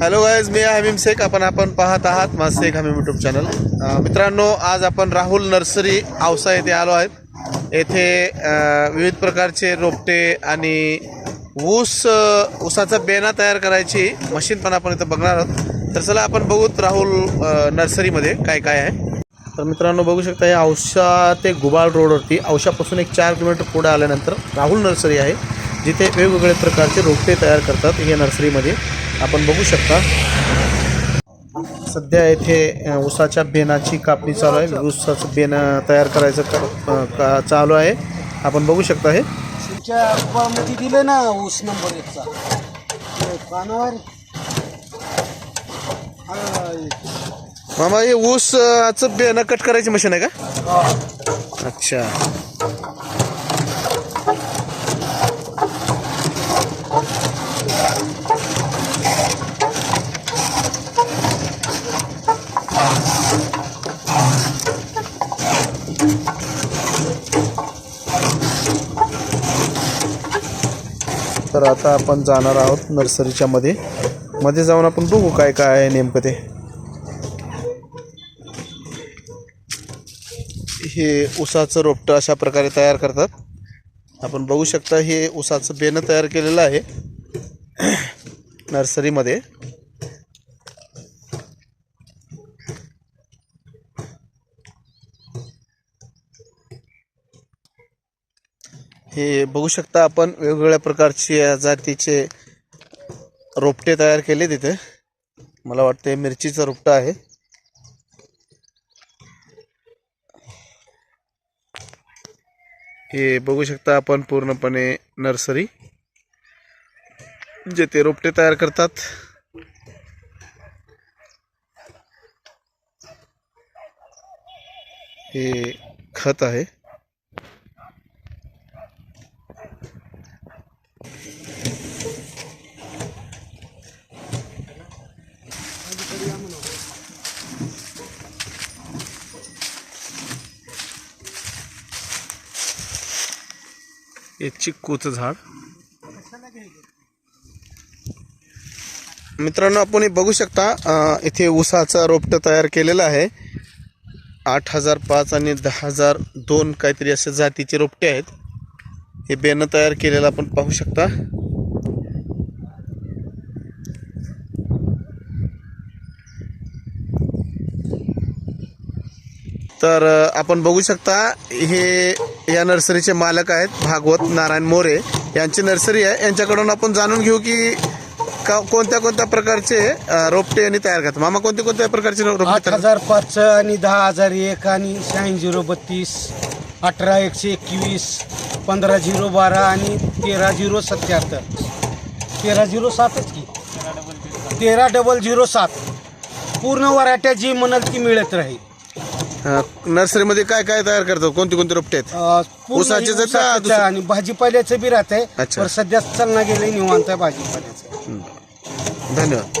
Hello guys मी आहे हमीम शेख. आपण आपण पाहत आहात माझं शेख हमीम यूट्यूब चॅनल मित्रांनो आज आपण राहुल नर्सरी औसा येथे आलो आहेत येथे विविध प्रकारचे रोपटे आणि ऊस ऊसाचा बेना तयार करायची मशीन पण आपण इथं बघणार आहोत. तर चला आपण बघूत राहुल नर्सरीमध्ये काय काय आहे. तर मित्रांनो बघू शकता हे औषा ते गुबाळ रोडवरती औषापासून एक चार किलोमीटर पुढे आल्यानंतर राहुल नर्सरी आहे जिथे वेगवेगळ्या प्रकारचे रोपटे तयार करतात या नर्सरीमध्ये. आपण बघू शकता. सध्या येथे ऊसाच्या बेनाची कापणी चालू आहे. ऊसाचं बेन तयार करायचं का- चालू आहे. आपण बघू शकता हे. तुमच्या दिले ना ऊस नंबर एकचा. मामा हे ऊसाचं बेन कट करायची मशीन आहे का. अच्छा. तर आता आपण जाणार आहोत नर्सरीच्या मध्ये. मध्ये जाऊन आपण बघू काय काय आहे नेमकं ते. हे उसाचं रोपटं अशा प्रकारे तयार करतात. आपण बघू शकता हे उसाचं बेनं तयार केलेलं आहे. नर्सरीमध्ये. हे बघू शकता आपण वेगवेगळ्या प्रकारचे या जातीचे रोपटे तयार केले तिथे. मला वाटतं मिरचीचं रोपटं आहे. हे बघू शकता आपण पूर्णपणे नर्सरी जे ते रोपटे तयार करतात. हे खत आहे. एक चिक्कूचं झाड. मित्रांनो आपण हे बघू शकता इथे ऊसाचं रोपटं तयार केलेलं आहे. आठ हजार पाच आणि दहा हजार दोन काहीतरी असे जातीचे रोपटे आहेत. हे बेनं तयार केलेलं आपण पाहू शकता. तर आपण बघू शकता हे या नर्सरीचे मालक आहेत भागवत नारायण मोरे. यांची नर्सरी आहे. यांच्याकडून आपण जाणून घेऊ की का कोणत्या कोणत्या प्रकारचे अ, रोपटे यांनी तयार करतात. मामा कोणत्या कोणत्या प्रकारचे रो- रोपटे आठ तयार हजार पाच आणि दहा हजार एक आणि शहाऐंशी झिरो बत्तीस अठरा एकशे एकवीस पंधरा झिरो बारा आणि तेरा झिरो सत्याहत्तर. तेरा झिरो सातच की? तेरा डबल झिरो सात. पूर्ण वराठ्या जी म्हणाल ती मिळत राहील. अ, नर्सरीमध्ये काय काय तयार करतात कोणते कोणते रोपटे आहेत? अं, पूर्ण दुसरं- आणि भाजीपाल्याचं बी राहत आहे अच्छा. पण सध्या चालना गेलं निवांत आहे भाजीपाल्याचं. धन्यवाद.